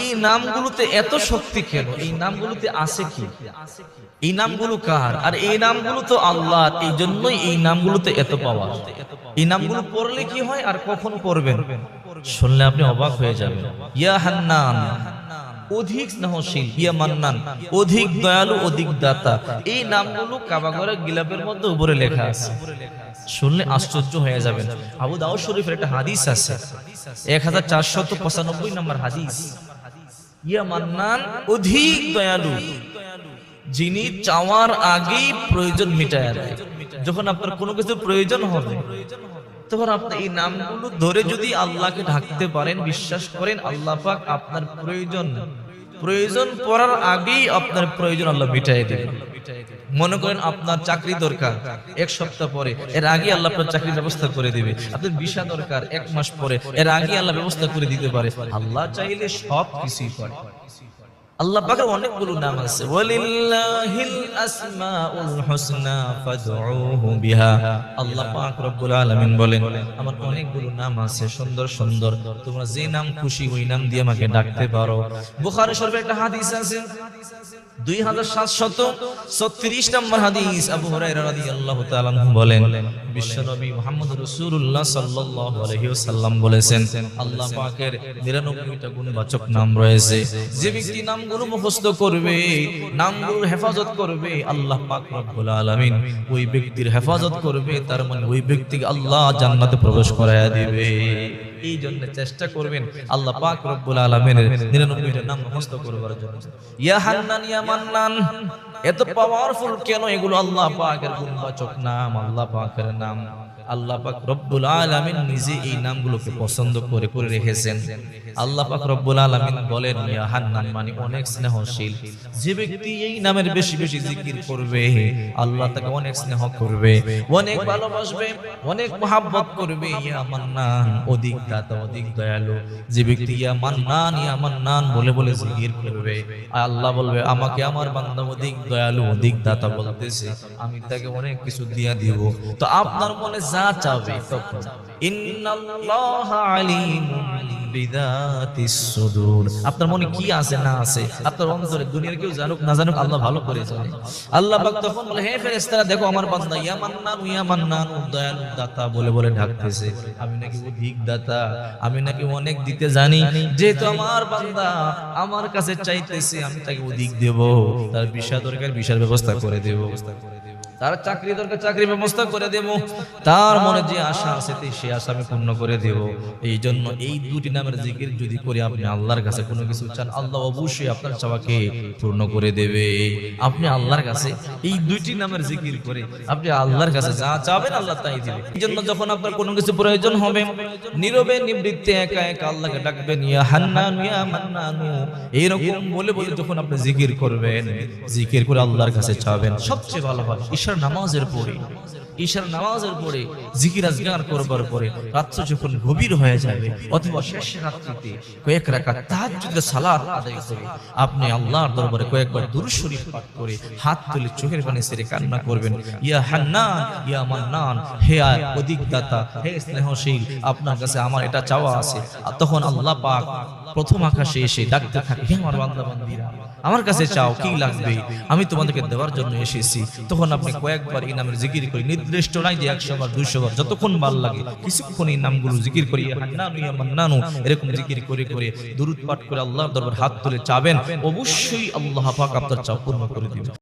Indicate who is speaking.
Speaker 1: এই নামগুলোতে এত শক্তি কেন? এই নামগুলোতে আছে কি? এই নামগুলো কার? আর এই নামগুলো তো আল্লাহ এই জন্যই এই নামগুলোতে এত পাওয়া এই নামগুলো পড়লে কি হয় আর কখন পড়বেন? শুনলে আপনি অবাক হয়ে যাবেন। ইয়া হান্নান, অধিক স্নেহশীল, ইয়া মান্নান, অধিক দয়ালু, অধিক দাতা। এই নামগুলো কাবাগরের গিলাপের মধ্যে উপরে লেখা আছে। শুনলে আশ্চর্য হয়ে যাবেন। আবু দাউদ শরীফের একটা হাদিস আছে। এক হাজার চারশত পঁচানব্বই নম্বর হাদিস। অধিক দয়ালু। যিনি চাওয়ার আগেই প্রয়োজন মিটায় দেয়। যখন আপনার কোনো কিছু প্রয়োজন হবে, তখন আপনি এই নামগুলো ধরে যদি আল্লাহকে ঢাকতে পারেন, বিশ্বাস করেন, আল্লাহ পাক আপনার প্রয়োজন প্রয়োজন পড়ার আগেই আপনার প্রয়োজন আল্লাহ মিটাই দেবে। মনে করেন আপনার চাকরি দরকার, এক সপ্তাহ পরে। এর আগে আল্লাহ আপনার চাকরির ব্যবস্থা করে দিবে। আপনার ভিসা দরকার, এক মাস পরে। এর আগে আল্লাহ ব্যবস্থা করে দিতে পারে। আল্লাহ চাইলে সব কিছুই পারে আল্লাহ পাকের অনেকগুলো নাম আছে। ওয়ালিল্লাহিল আসমাউল হুসনা ফাদউহু বিহা। আল্লাহ পাক রব্বুল আলামিন বলেন আমার অনেকগুলো নাম আছে সুন্দর সুন্দর। তোমরা যে নাম খুশি ওই নাম দিয়ে আমাকে ডাকতে পারো। বুখারী শরীফে একটা হাদিস আছে দুই হাজার সাতশত ছত্রিশ নম্বর হাদিস। আবু হুরায়রা রাদিয়াল্লাহু তাআলা আনহু বলেন বিশ্বনবী মুহাম্মদ রাসূলুল্লাহ সাল্লাল্লাহু আলাইহি ওয়াসাল্লাম বলেছেন আল্লাহ পাকের 99টা গুণবাচক নাম রয়েছে। যে ব্যক্তি নামগুলো মুখস্থ করবে, নামগুলোর হেফাজত করবে আল্লাহ পাক রব্বুল আলামিন। ওই ব্যক্তির হেফাজত করবে, তার মানে ওই ব্যক্তিকে আল্লাহ জান্নাতে প্রবেশ করায়া দিবে। এই জন্য চেষ্টা করবেন আল্লাহ পাক রব্বুল আলামিনের 99টা নাম মুখস্থ করবার জন্য। ইয়া হান্নান, ইয়া মান্নান, এত পাওয়ারফুল কেন এগুলো আল্লাহ পাকের গুণবাচক নাম, আল্লাহ পাকের নাম? আল্লাহ পাক রব্বুল নিজে এই নামগুলোকে পছন্দ করে করে রেখেছেন। রব্বুল বলেন মানে অনেক স্নেহশীল। যে ব্যক্তি এই নামের বেশি বেশি জিকির করবে, আল্লাহ তাকে অনেক স্নেহ করবে, অনেক ভালোবাসবে, অনেক করবে। ইয়া মান্নান, অধিক দাতা, অধিক দয়ালু। যে ব্যক্তি ইয়া মান্নান ইয়া মান্নান বলে বলে জিকির করবে আল্লাহ বলবে, আমাকে আমার বান্দা অধিক দয়ালু, অধিক দাতা বলতেছে, আমি তাকে অনেক কিছু দিয়া দিব। তো আপনার মনে যা চাবে আপনার মনে কি আছে, না আছে? আপনার অন্তরে দুনিয়ার কেউ জানুক, না জানুক, আল্লাহ ভালো করে জানে। আল্লাহ পাক তখন বলে, হে ফেরেশতারা, দেখো আমার বান্দা ইয়া মান্নান ইয়া মান্নান দয়ালু দাতা বলে বলে ডাকতেছে। আমি নাকি অধিক দাতা, আমি নাকি অনেক দিতে জানি। যেহেতু আমার বান্দা আমার কাছে চাইতেছে, আমি তাকে অধিক দেব, তার বিষয় দরকার বিষয়ের ব্যবস্থা করে দেব। তার চাকরি দরকার, চাকরি ব্যবস্থা করে দেব। তার মনে যে আশা আছে সে আশা আমি পূর্ণ করে দেব। এই জন্য এই দুটি নামের জিকির যদি করে, আপনি আল্লাহর কাছে কোনো কিছু চান, আল্লাহ অবশ্যই আপনার চাওয়াকে পূর্ণ করে দেবে। আপনি আল্লাহর কাছে এই দুইটি নামের জিকির করে, আপনি আল্লাহর কাছে যা চাবেন, আল্লাহ তাই দিবে এই জন্য যখন আপনার কোনো কিছু প্রয়োজন হবে, নীরবে, নিবৃত্তে, একা একা আল্লাহকে ডাকবেন, ইয়া হান্নান, ইয়া মান্নানু। এইরকম বলে বলে যখন আপনি জিকির করবেন, জিকির করে আল্লাহর কাছে চাবেন, সবচেয়ে ভালো হয় নামাজের পরে ঈশার নামাজের পরে জিকির আজগার করবার পরে রাত্র যখন গভীর হয়ে যাবে, অথবা শেষ রাত্রিতে কয়েক রাকাত তাহাজ্জুদের সালাত আদায় করে আপনি আল্লাহর দরবারে কয়েকবার দুরূদ শরীফ পাঠ করে হাত তুলে চোখের পানি ছেড়ে কান্না করবেন। ইয়া হান্নান, ইয়া মান্নান, হে আয় অধিক দাতা হে স্নেহশীল, আপনার কাছে আমার এটা চাওয়া আছে। আর তখন আল্লাহ পাক প্রথম আকাশে এসে ডাকতে থাকে, হে আমার বান্দা বান্দিরা আমার কাছে চাও, কি লাগবে? আমি তোমাদেরকে দেওয়ার জন্য এসেছি। তখন আপনি কয়েকবার এই নামের জিকির করি নির্দিষ্ট নাই যে একশো বার, দুইশো বার, যতক্ষণ ভালো লাগে কিছুক্ষণ এই নামগুলো জিকির করি নানু ইয়া মান্নানু, এরকম জিকির করে করে দুরুদ পাঠ করে আল্লাহর দরবার হাত তুলে চাবেন, অবশ্যই আল্লাহ পাক আপনার চাপ পূর্ণ করে দিবেন।